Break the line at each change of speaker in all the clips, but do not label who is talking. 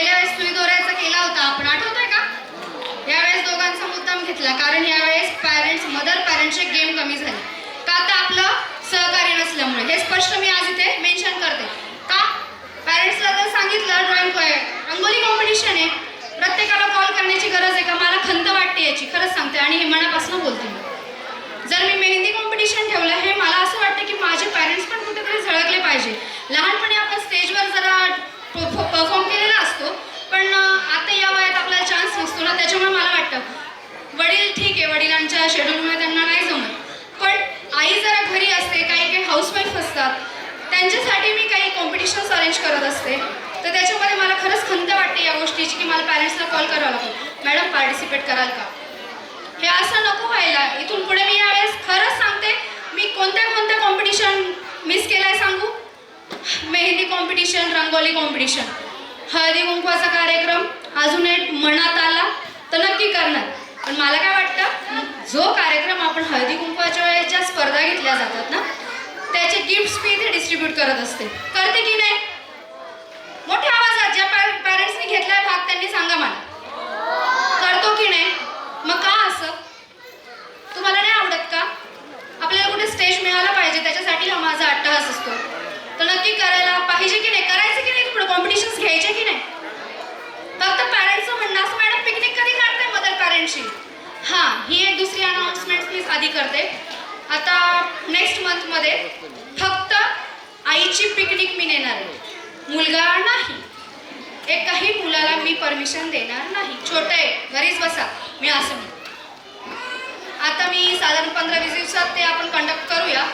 गेल्या वेळेस तुम्ही दोऱ्याचा केला होता. आपण आठवतोय का? यावेळेस दोघांचा मुद्दाम घेतला. कारण यावेळेस पॅरेंट्स मदर पॅरेंट्सचे गेम कमी झाले. का तर आपलं सहकार्य नसल्यामुळे. हे स्पष्ट मी आज इथे मेन्शन करते. का? पॅरेंट्सला जर सांगितलं ड्रॉइंग रंगोली कॉम्पिटिशन आहे. प्रत्येकाला कॉल करण्याची गरज आहे का? मला खंत वाटते याची. खरंच सांगते. आणि हे मनापासून बोलते मी जर मी मेहंदी कॉम्पिटिशन ठेवलं हे मला असं वाटतं की माझे पॅरेंट्स पण कुठेतरी झळकले पाहिजे लहानपणी आपण स्टेजवर जरा परफॉर्म केलेला असतो पण अं, आता या वयात आपल्याला चान्स नसतो ना त्याच्यामुळे मला वाटतं वडील ठीक आहे वडिलांच्या शेड्यूलमुळे त्यांना नाही जमत. पण आई जरा घरी असते काही काही हाऊसवाईफ असतात त्यांच्यासाठी मी काही कॉम्पिटिशन्स अरेंज करत असते. तर त्याच्यामध्ये मला खरंच खंत वाटते या गोष्टीची की मला पॅरेंट्सला कॉल करावा लागतो मॅडम पार्टिसिपेट कराल का? हे असं नको व्हायला. इथून पुढे मी यावेळेस खरंच सांगते मी कोणत्या कोणत्या कॉम्पिटिशन मिस केलंय सांगू? मेहंदी कॉम्पिटिशन रंगोली कॉम्पिटिशन हळदी कुंकवाचा कार्यक्रम अजून एक मनात आला. तर नक्की करणार. पण मला काय वाटतं जो कार्यक्रम आपण हळदी कुंकवाच्या वेळेस ज्या स्पर्धा घेतल्या जातात ना त्याचे गिफ्ट्स मी इथे डिस्ट्रीब्यूट करत असते. करते की नाही? मोठ्या आवाजात ज्या पॅरेंट्सनी घेतलाय भाग त्यांनी सांगा मला. करतो की नाही? मग का असं? तुम्हाला नाही आवडत का? आपल्याला कुठे स्टेज मिळाला पाहिजे त्याच्यासाठी हा माझा अट्टहास असतो. तर नक्की करायला पाहिजे की नाही? करायचं की नाही? पुढे कॉम्पिटिशन्स घ्यायचे की नाही फक्त पॅरेंट्सचं म्हणणं असं मॅडम पिकनिक कधी काढताय दिवशी. हां ही एक दुसरी अनाउन्समेंट मी आधी करते. आता नेक्स्ट मंथमध्ये फक्त आईची पिकनिक मी नेणार आहे. मुलगा नाही. एकाही मुलाला मी परमिशन देणार नाही. छोटं आहे घरीच बसा. मी असं म्हणतो. आता मी साधारण पंधरा वीस दिवसात ते आपण कंडक्ट करूया.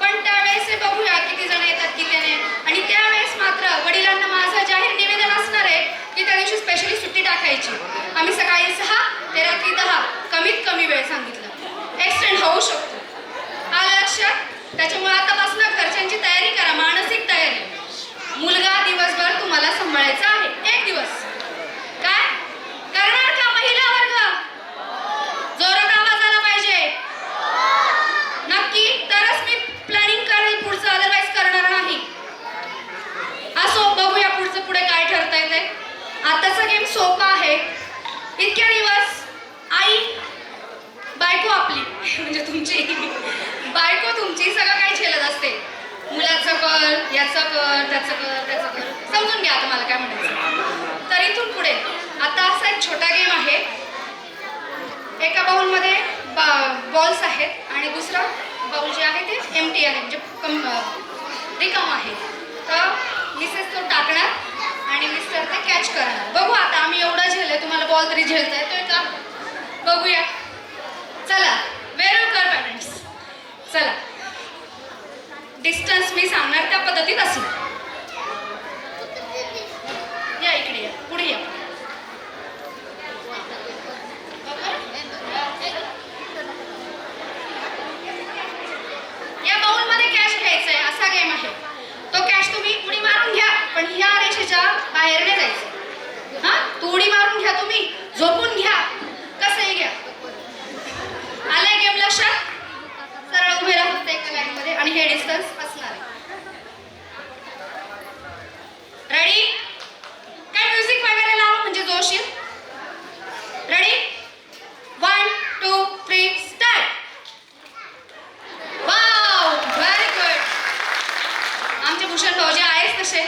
पण त्यावेळेस हे बघूया किती जण येतात किती नाही. आणि त्यावेळेस मात्र वडिलांना माझं जाहीर निवेदन असणार आहे की त्या दिवशी स्पेशली सुट्टी टाकायची. आम्ही सकाळी सहा ते रात्री दहा कमीत कमी वेळ सांगितला. एक्सटेंड होऊ शकतो. आलं लक्षात? त्याच्यामुळे आतापासून घरच्यांची तयारी करा मानसिक तयारी. मुलगा दिवसभर तुम्हाला सांभाळायचा आहे. एक दिवस काय करणार का महिला वर्ग जोरात आवाज आला पाहिजे नक्की तरच मी प्लॅनिंग करेल पुढचं अदरवाईज करणार नाही असो बघूया पुढचं पुढे काय ठरता येते आताचा गेम सोपा आहे इतक्या दिवस आई बायको आपली म्हणजे तुमची बायको तुमची सगळं काही झेलत असते मुलाचं कर याचं कर त्याचं कर त्याचं कर समजून घ्या आता मला काय म्हणायचं तर इथून पुढे आता असा एक छोटा गेम आहे. एका बाउलमध्ये बा बॉल्स आहेत आणि दुसरं बाउल जे आहे ते एम टी आहे म्हणजे कम रिकम आहे. तर मिसेस तो टाकणार आणि मिस्टर ते कॅच करणार. बघू आता आम्ही एवढं झेलय तुम्हाला बॉल तरी झेलता येतोय का? बघूया. चला वेर कर पॅरेंट्स चला. डिस्टन्स मी सांगणार त्या पद्धतीत असणार या इकडे या पुढे या या बाउलमध्ये कॅश घ्यायचा आहे असा गेम आहे तो कॅश तुम्ही उडी मारून घ्या पण ह्या रेषेच्या बाहेर नाही जायचं हा? तोडी मारून घ्या तुम्ही. झोपून घ्या. कसंही घ्या. आलाय गेम लक्षात? सरळ उभे राहा फक्त एका लाईन मध्ये आणि हे डिस्टन्स असणार आहे. रेडी काय म्युझिक वगैरे लावा म्हणजे जोशील ready one two three start wow very good आमचे भूषण भाऊजी आहेच तसे.